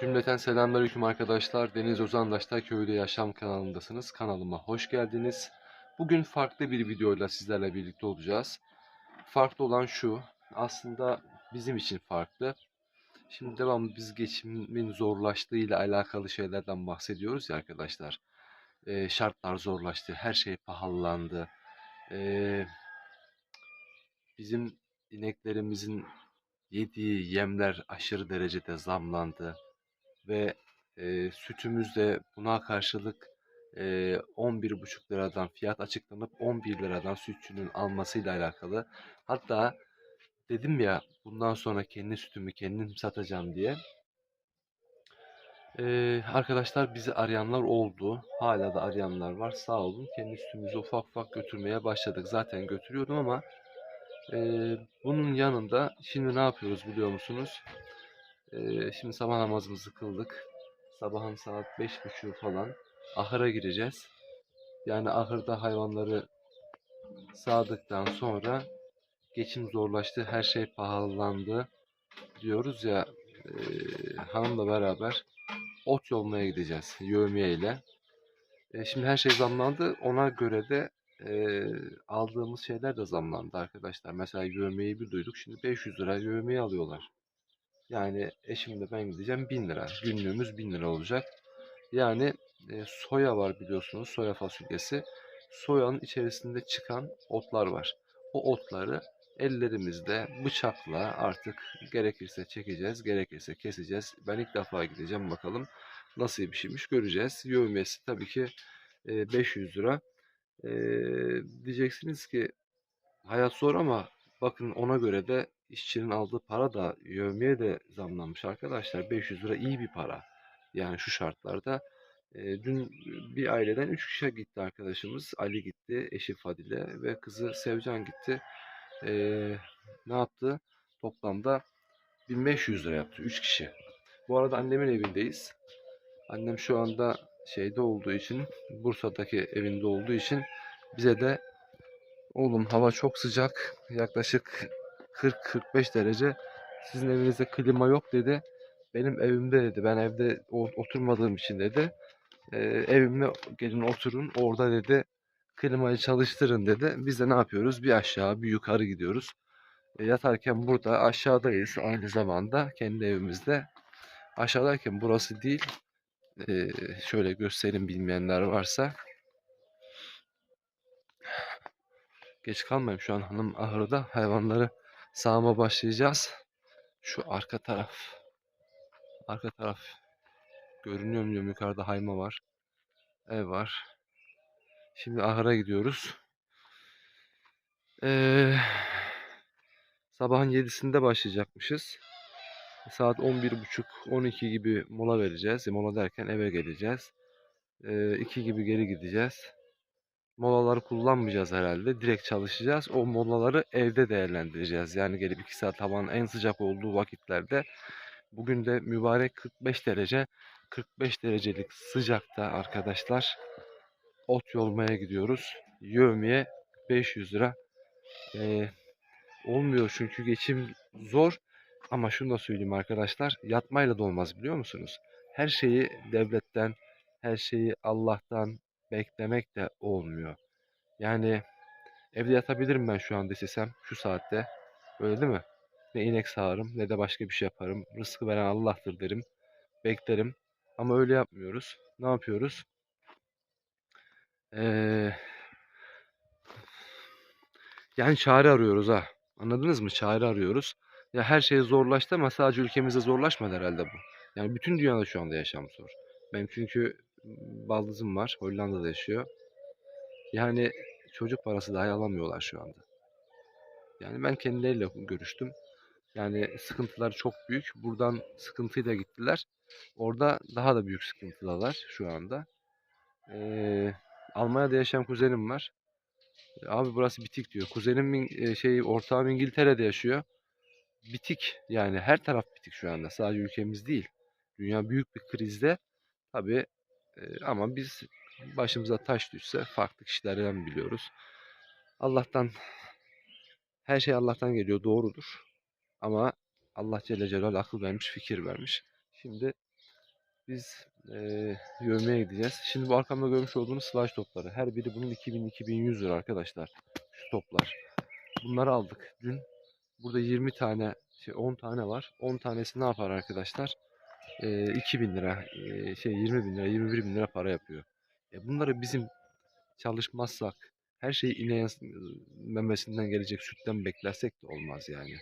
Cümleten selamünaleyküm arkadaşlar. Deniz Ozandaş'ta Köyde Yaşam kanalındasınız. Kanalıma hoş geldiniz. Bugün farklı bir videoyla sizlerle birlikte olacağız. Farklı olan şu, aslında bizim için farklı. Şimdi devamlı biz geçimin zorlaştığıyla alakalı şeylerden bahsediyoruz ya arkadaşlar. Ee, şartlar zorlaştı, her şey pahalandı. Ee, bizim ineklerimizin yediği yemler aşırı derecede zamlandı ve e, sütümüz de buna karşılık e, 11,5 liradan fiyat açıklanıp 11 liradan sütçünün almasıyla alakalı. Hatta dedim ya bundan sonra kendi sütümü kendim satacağım diye. E, arkadaşlar bizi arayanlar oldu. Hala da arayanlar var. Sağ olun. Kendi sütümüzü ufak ufak götürmeye başladık. Zaten götürüyordum ama e, bunun yanında şimdi ne yapıyoruz biliyor musunuz? Ee, şimdi sabah namazımızı kıldık. Sabahın saat beş buçuğu falan ahıra gireceğiz. Yani ahırda hayvanları sağdıktan sonra geçim zorlaştı, her şey pahalandı diyoruz ya e, hanımla beraber ot yolmaya gideceğiz yövmiye ile. E, şimdi her şey zamlandı. Ona göre de e, aldığımız şeyler de zamlandı arkadaşlar. Mesela yövmeyi bir duyduk. Şimdi 500 lira yövmeyi alıyorlar. Yani eşimle ben gideceğim 1000 lira. Günlüğümüz 1000 lira olacak. Yani e, soya var biliyorsunuz. Soya fasulyesi. Soyanın içerisinde çıkan otlar var. O otları ellerimizle bıçakla artık gerekirse çekeceğiz, gerekirse keseceğiz. Ben ilk defa gideceğim bakalım nasıl bir şeymiş göreceğiz. Yövmesi tabii ki e, 500 lira. E, diyeceksiniz ki hayat zor ama bakın ona göre de işçinin aldığı para da yevmiye de zamlanmış arkadaşlar. 500 lira iyi bir para. Yani şu şartlarda. E, dün bir aileden 3 kişi gitti arkadaşımız. Ali gitti, eşi Fadile ve kızı Sevcan gitti. E, ne yaptı? Toplamda 1500 lira yaptı 3 kişi. Bu arada annemin evindeyiz. Annem şu anda şeyde olduğu için, Bursa'daki evinde olduğu için bize de oğlum hava çok sıcak. Yaklaşık 40-45 derece. Sizin evinizde klima yok dedi. Benim evimde dedi. Ben evde oturmadığım için dedi. "Ee, evimde gelin oturun. Orada dedi klimayı çalıştırın dedi. Biz de ne yapıyoruz? Bir aşağı bir yukarı gidiyoruz. E, yatarken burada aşağıdayız. Aynı zamanda kendi evimizde. Aşağıdayken burası değil. Ee, şöyle göstereyim bilmeyenler varsa. Geç kalmayayım şu an hanım ahırda hayvanları sağma başlayacağız. Şu arka taraf. Arka taraf. Görünüyor mu diyorum yukarıda hayma var. Ev var. Şimdi ahıra gidiyoruz. Ee, sabahın 7'sinde başlayacakmışız. Saat 11.30-12 gibi mola vereceğiz. Mola derken eve geleceğiz. Ee, 2 gibi geri gideceğiz. Molaları kullanmayacağız herhalde. Direkt çalışacağız. O molaları evde değerlendireceğiz. Yani gelip 2 saat havanın en sıcak olduğu vakitlerde Bugün de mübarek 45 derece. 45 derecelik sıcakta arkadaşlar ot yolmaya gidiyoruz. Yövmiye 500 lira. Ee, olmuyor çünkü geçim zor. Ama şunu da söyleyeyim arkadaşlar. Yatmayla da olmaz biliyor musunuz? Her şeyi devletten, her şeyi Allah'tan beklemek de olmuyor. Yani evde yatabilirim ben şu anda istesem şu saatte. Öyle değil mi? Ne inek sağarım ne de başka bir şey yaparım. Rızkı veren Allah'tır derim. Beklerim. Ama öyle yapmıyoruz. Ne yapıyoruz? Ee, yani çare arıyoruz ha. Anladınız mı? Çare arıyoruz. Ya her şey zorlaştı ama sadece ülkemizde zorlaşmadı herhalde bu. Yani bütün dünyada şu anda yaşam zor. Benim çünkü baldızım var. Hollanda'da yaşıyor. Yani çocuk parası dahi alamıyorlar şu anda. Yani ben kendileriyle görüştüm. Yani sıkıntılar çok büyük. Buradan sıkıntıyla gittiler. Orada daha da büyük sıkıntıdalar şu anda. Ee, Almanya'da yaşayan kuzenim var. E, Abi burası bitik diyor. Kuzenim İng- e, şey ortağım İngiltere'de yaşıyor. Bitik yani her taraf bitik şu anda. Sadece ülkemiz değil. Dünya büyük bir krizde. Tabii e, ama biz başımıza taş düşse farklı kişilerden biliyoruz. Allah'tan her şey Allah'tan geliyor doğrudur. Ama Allah Celle Celaluhu akıl vermiş, fikir vermiş. Şimdi biz eee yövmeye gideceğiz. Şimdi bu arkamda görmüş olduğunuz slash topları. Her biri bunun 2000-2100 lira arkadaşlar. Şu toplar. Bunları aldık dün. Burada 20 tane, şey 10 tane var. 10 tanesi ne yapar arkadaşlar? Eee 2000 lira, eee, şey 20 bin lira, 21 bin lira para yapıyor. E bunları bizim çalışmazsak, her şeyi ineğin memesinden gelecek sütten beklersek de olmaz yani.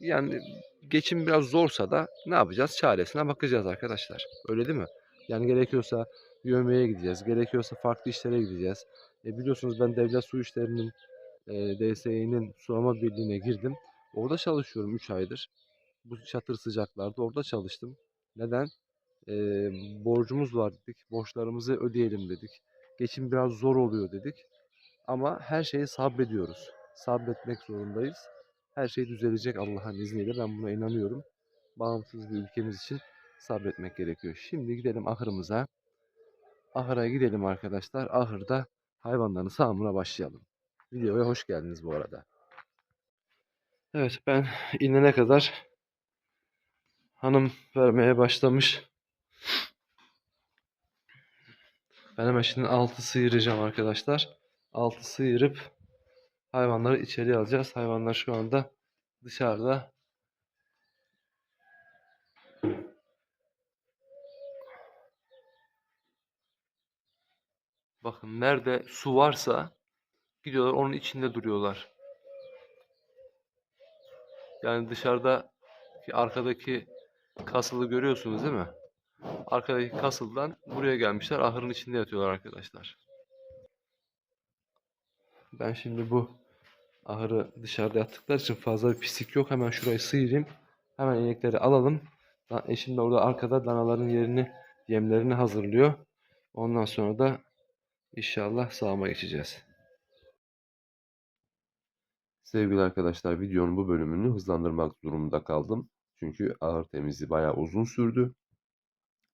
Yani geçim biraz zorsa da ne yapacağız? Çaresine bakacağız arkadaşlar. Öyle değil mi? Yani gerekiyorsa yövmeye gideceğiz. Gerekiyorsa farklı işlere gideceğiz. E biliyorsunuz ben devlet su işlerinin e, DSİ'nin sulama birliğine girdim. Orada çalışıyorum 3 aydır. Bu çatır sıcaklarda orada çalıştım. Neden? E, borcumuz var dedik. Borçlarımızı ödeyelim dedik. Geçim biraz zor oluyor dedik. Ama her şeye sabrediyoruz. Sabretmek zorundayız. Her şey düzelecek Allah'ın izniyle. Ben buna inanıyorum. Bağımsız bir ülkemiz için sabretmek gerekiyor. Şimdi gidelim ahırımıza. Ahıra gidelim arkadaşlar. Ahırda hayvanların sağımına başlayalım. Videoya hoş geldiniz bu arada. Evet ben inene kadar hanım vermeye başlamış. Ben hemen şimdi altı sıyıracağım arkadaşlar. Altı sıyırıp hayvanları içeri alacağız. Hayvanlar şu anda dışarıda. Bakın nerede su varsa gidiyorlar onun içinde duruyorlar. Yani dışarıda arkadaki kasılı görüyorsunuz değil mi? Arkadaki kasıldan buraya gelmişler. Ahırın içinde yatıyorlar arkadaşlar. Ben şimdi bu ahırı dışarıda yattıkları için fazla bir pislik yok. Hemen şurayı sıyırayım. Hemen inekleri alalım. Eşim de orada arkada danaların yerini, yemlerini hazırlıyor. Ondan sonra da inşallah sağıma geçeceğiz. Sevgili arkadaşlar videonun bu bölümünü hızlandırmak durumunda kaldım. Çünkü ahır temizliği bayağı uzun sürdü.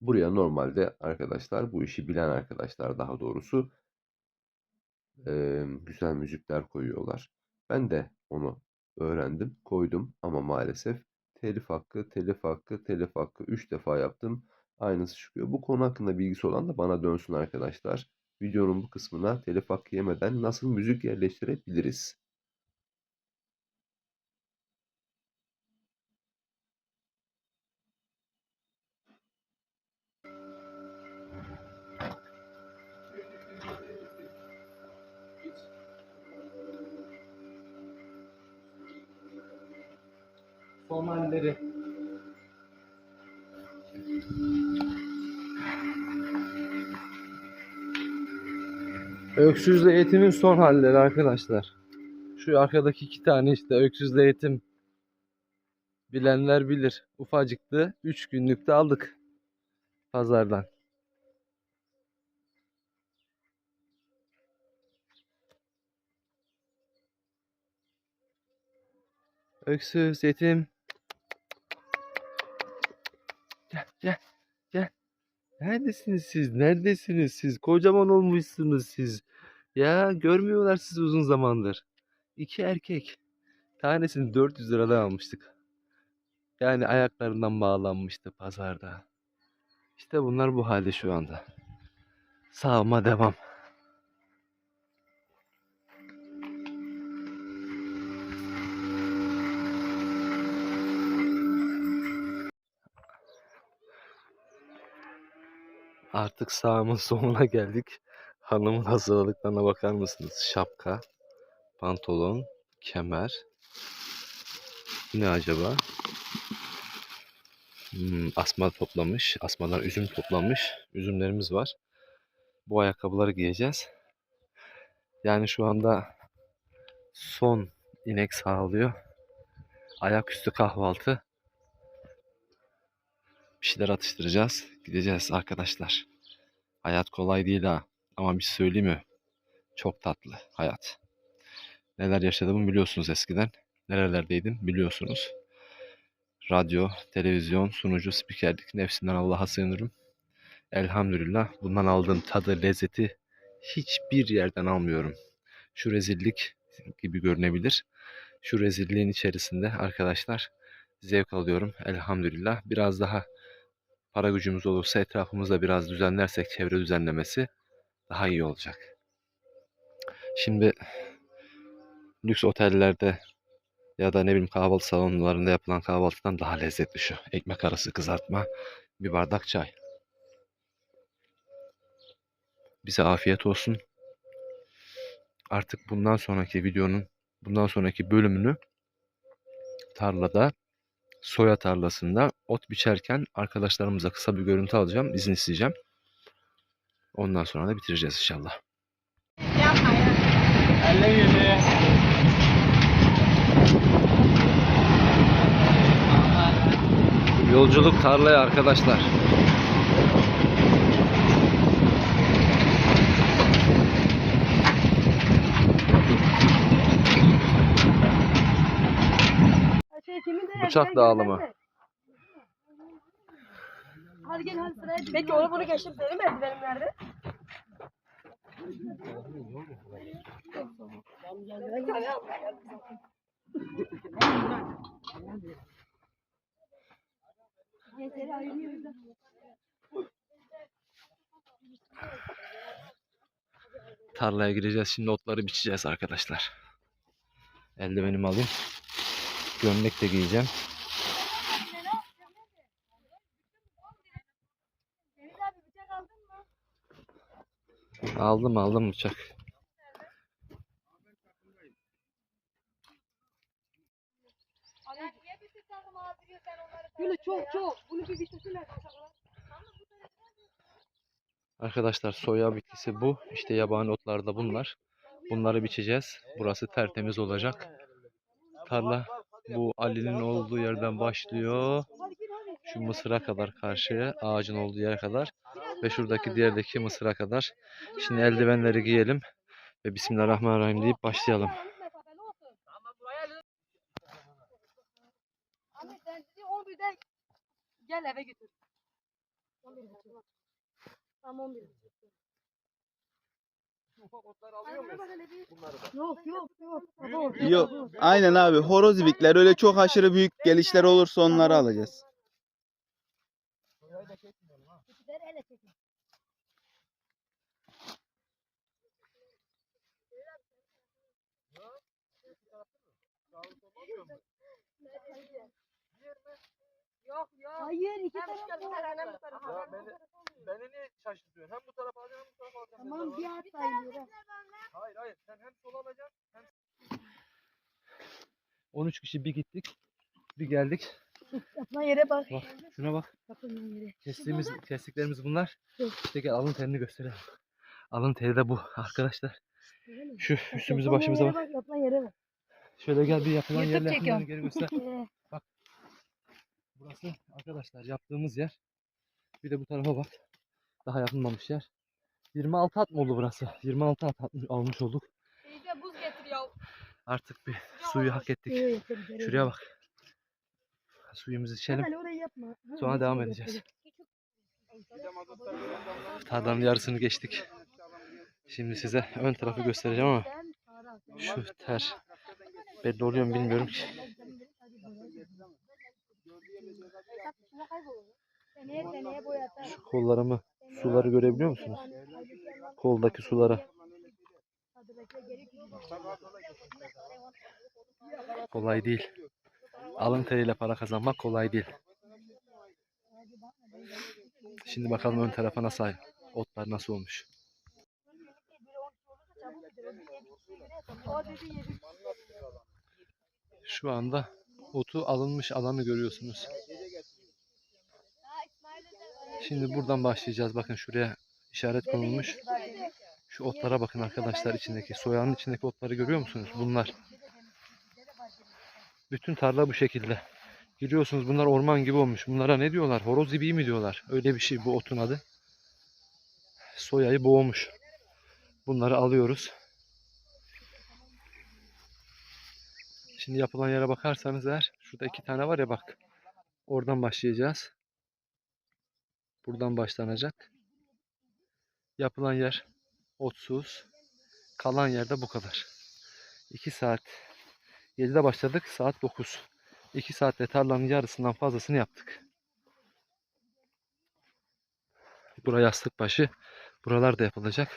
Buraya normalde arkadaşlar bu işi bilen arkadaşlar daha doğrusu güzel müzikler koyuyorlar. Ben de onu öğrendim, koydum ama maalesef telif hakkı, telif hakkı, telif hakkı 3 defa yaptım. Aynısı çıkıyor. Bu konu hakkında bilgisi olan da bana dönsün arkadaşlar. Videonun bu kısmına telif hakkı yemeden nasıl müzik yerleştirebiliriz? Somalleri. Öksüzle eğitimin son halleri arkadaşlar. Şu arkadaki iki tane işte öksüzle eğitim bilenler bilir. Ufacıktı. 3 günlükte aldık pazardan. Öksüz yetim. Gel gel. Neredesiniz siz? Neredesiniz siz? Kocaman olmuşsunuz siz. Ya görmüyorlar sizi uzun zamandır. İki erkek. Tanesini 400 liradan almıştık. Yani ayaklarından bağlanmıştı pazarda. İşte bunlar bu halde şu anda. Sağıma devam. Artık sağımın sonuna geldik. Hanımın hazırladıklarına bakar mısınız? Şapka, pantolon, kemer. Ne acaba? Hmm, asma toplamış. Asmalar üzüm toplamış. Üzümlerimiz var. Bu ayakkabıları giyeceğiz. Yani şu anda son inek sağlıyor. Ayaküstü kahvaltı. Bir şeyler atıştıracağız. Gideceğiz arkadaşlar. Hayat kolay değil ha. Ama bir şey söyleyeyim mi? Çok tatlı hayat. Neler yaşadığımı biliyorsunuz eskiden. Nerelerdeydim biliyorsunuz. Radyo, televizyon, sunucu, spikerlik nefsinden Allah'a sığınırım. Elhamdülillah bundan aldığım tadı, lezzeti hiçbir yerden almıyorum. Şu rezillik gibi görünebilir. Şu rezilliğin içerisinde arkadaşlar zevk alıyorum elhamdülillah. Biraz daha para gücümüz olursa etrafımızda biraz düzenlersek çevre düzenlemesi daha iyi olacak. Şimdi lüks otellerde ya da ne bileyim kahvaltı salonlarında yapılan kahvaltıdan daha lezzetli şu. Ekmek arası kızartma, bir bardak çay. Bize afiyet olsun. Artık bundan sonraki videonun, bundan sonraki bölümünü tarlada, soya tarlasında ot biçerken arkadaşlarımıza kısa bir görüntü alacağım, izin isteyeceğim. Ondan sonra da bitireceğiz inşallah. Yolculuk tarlaya arkadaşlar. Şey, gel, dağılımı. Hadi gel hadi sıraya. Peki onu bunu geçtim benim eldivenim nerede? Tarlaya gireceğiz. Şimdi otları biçeceğiz arkadaşlar. Eldivenimi alayım. Gömlek de giyeceğim. Aldım aldım bıçak. Böyle çok çok. Bunu bir bitirsinler. Arkadaşlar soya bitkisi bu. İşte yabani otlar da bunlar. Bunları biçeceğiz. Burası tertemiz olacak. Tarla bu Ali'nin olduğu yerden başlıyor. Şu mısıra kadar karşıya ağacın olduğu yere kadar ve şuradaki diğerdeki mısıra kadar. Şimdi eldivenleri giyelim ve Bismillahirrahmanirrahim deyip başlayalım. Ahmet sen dedi 11'de gel eve götür. 11 buçuk. Tamam 11 buçuk. Yok yok yok. Yok, Yok. Aynen abi. Horoz ibikler öyle çok aşırı büyük gelişler olursa onları alacağız. Yok yok. Hayır iki Hem taraf şu var. hem bu tarafa. Ya beni, beni niye şaşırtıyorsun? Hem bu tarafa alacağım hem bu tarafa alacağım. Tamam bir at sayılıyor. Hayır hayır sen hem sola alacaksın hem 13 kişi bir gittik. Bir geldik. Yapılan yere bak. Bak şuna bak. Yapılan yere. Kestiğimiz, kestiklerimiz bunlar. Evet. İşte gel alın terini gösterelim. Alın teri de bu arkadaşlar. Şu üstümüzü başımıza bak. Yapılan yere bak. Şöyle gel bir yapılan YouTube yerler çekiyorum. geri göster. Burası arkadaşlar yaptığımız yer. Bir de bu tarafa bak. Daha yapılmamış yer. 26 at mı oldu burası? 26 at atmış- almış olduk. Teyze buz getir ya. Artık bir suyu hak ettik. Şuraya bak. Suyumuzu içelim. Sonra devam edeceğiz. Tarlanın yarısını geçtik. Şimdi size ön tarafı göstereceğim ama şu ter belli oluyor mu bilmiyorum ki. Şu kollarımı, suları görebiliyor musunuz? Koldaki suları. Kolay değil. Alın teriyle para kazanmak kolay değil. Şimdi bakalım ön tarafa nasıl otlar nasıl olmuş. Şu anda otu alınmış alanı görüyorsunuz. Şimdi buradan başlayacağız. Bakın şuraya işaret konulmuş. Şu otlara bakın arkadaşlar içindeki. Soyanın içindeki otları görüyor musunuz? Bunlar. Bütün tarla bu şekilde. Giriyorsunuz bunlar orman gibi olmuş. Bunlara ne diyorlar? Horoz ibiği mi diyorlar? Öyle bir şey bu otun adı. Soyayı boğmuş. Bunları alıyoruz. Şimdi yapılan yere bakarsanız eğer şurada iki tane var ya bak. Oradan başlayacağız. Buradan başlanacak. Yapılan yer otsuz. Kalan yerde bu kadar. 2 saat 7'de başladık. Saat 9. 2 saatte tarlanın yarısından fazlasını yaptık. Bura yastık başı. Buralar da yapılacak.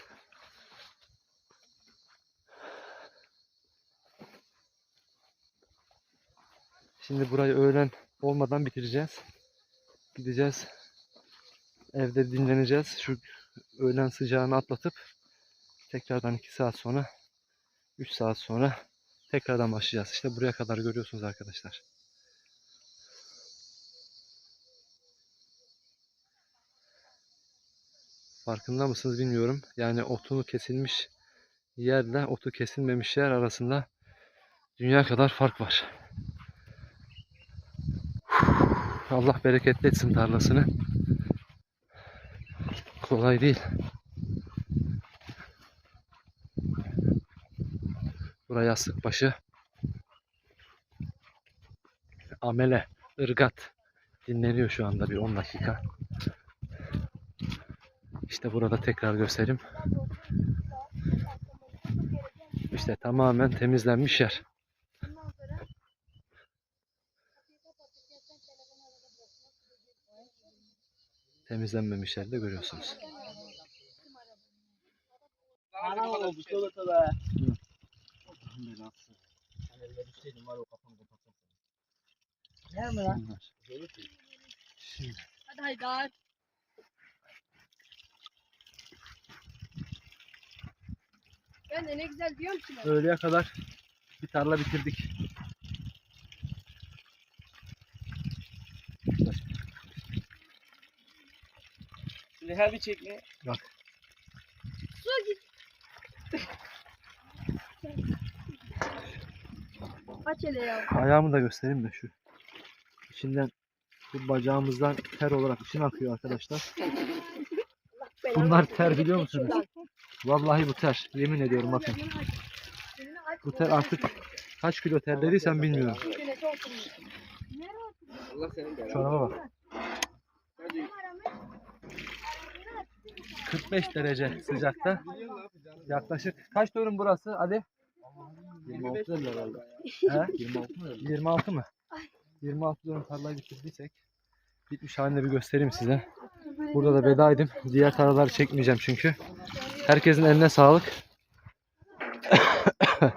Şimdi burayı öğlen olmadan bitireceğiz. Gideceğiz. Evde dinleneceğiz. Şu öğlen sıcağını atlatıp tekrardan 2 saat sonra 3 saat sonra tekrardan başlayacağız. İşte buraya kadar görüyorsunuz arkadaşlar. Farkında mısınız bilmiyorum. Yani otu kesilmiş yerle otu kesilmemiş yer arasında dünya kadar fark var. Allah bereketli etsin tarlasını. Kolay değil. Buraya yastık başı. Amele, ırgat dinleniyor şu anda bir 10 dakika. İşte burada tekrar göstereyim. İşte tamamen temizlenmiş yer. Temizlenmemiş yerde görüyorsunuz. Ana oldu çikolata Yer mi lan? Bunlar. Şimdi Hadi Haydar. Ben de ne güzel diyorum ki öğleye kadar bir tarla bitirdik. Her bir çekme. Su git. Aç hele ya. Ayağımı da göstereyim de şu. İçinden bu bacağımızdan ter olarak içine akıyor arkadaşlar. Bunlar ter biliyor musunuz? Vallahi bu ter. Yemin ediyorum bakın. Bu ter artık kaç kilo ter dediysem bilmiyorum. Allah senin de. Çoraba bak. 45 derece sıcakta. Yaklaşık kaç dönüm burası Ali? 26 herhalde. He? 26 mı? 26 dönüm tarlayı bitirdiysek bitmiş halini bir göstereyim size. Burada da veda edeyim. Diğer tarlaları çekmeyeceğim çünkü. Herkesin eline sağlık.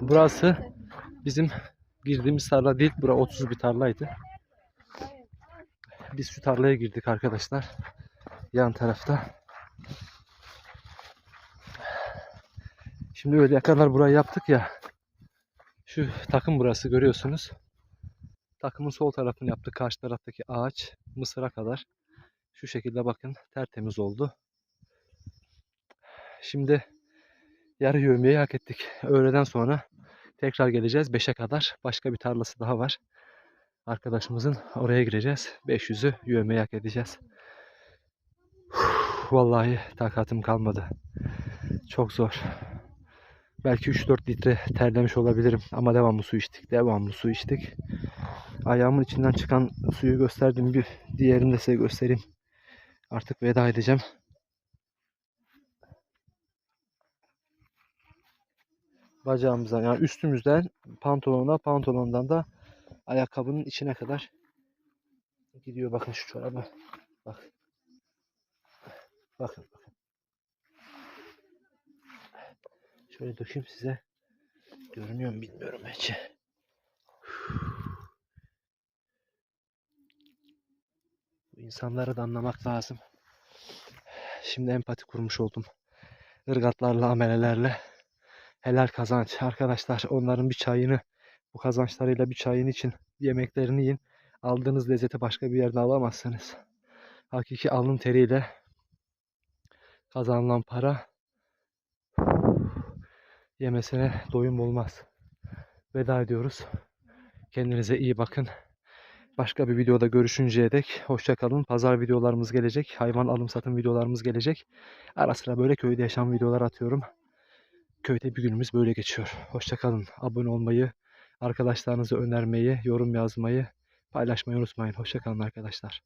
Burası bizim girdiğimiz tarla değil. Bura 30 bir tarlaydı. Biz şu tarlaya girdik arkadaşlar. Yan tarafta. Şimdi öyle kadar burayı yaptık ya. Şu takım burası görüyorsunuz. Takımın sol tarafını yaptık. Karşı taraftaki ağaç mısıra kadar. Şu şekilde bakın tertemiz oldu. Şimdi yarı yövmeyi hak ettik. Öğleden sonra tekrar geleceğiz. 5'e kadar başka bir tarlası daha var. Arkadaşımızın oraya gireceğiz. 500'ü yövmeyi hak edeceğiz. Vallahi takatim kalmadı. Çok zor. Belki 3-4 litre terlemiş olabilirim ama devamlı su içtik. Devamlı su içtik. Ayağımın içinden çıkan suyu gösterdim. Bir diğerini de size göstereyim. Artık veda edeceğim. Bacağımızdan yani üstümüzden pantolona pantolondan da ayakkabının içine kadar gidiyor. Bakın şu çoraba. Bak. Bakın. bakın. Şöyle dökeyim size. Görünüyor mu bilmiyorum hiç. İnsanları da anlamak lazım. Şimdi empati kurmuş oldum. Irgatlarla, amelelerle. Helal kazanç. Arkadaşlar onların bir çayını, bu kazançlarıyla bir çayın için yemeklerini yiyin. Aldığınız lezzeti başka bir yerde alamazsınız. Hakiki alın teriyle kazanılan para yemesine doyum olmaz. Veda ediyoruz. Kendinize iyi bakın. Başka bir videoda görüşünceye dek hoşça kalın. Pazar videolarımız gelecek. Hayvan alım satım videolarımız gelecek. Ara sıra böyle köyde yaşam videolar atıyorum. Köyde bir günümüz böyle geçiyor. Hoşça kalın. Abone olmayı, arkadaşlarınızı önermeyi, yorum yazmayı, paylaşmayı unutmayın. Hoşça kalın arkadaşlar.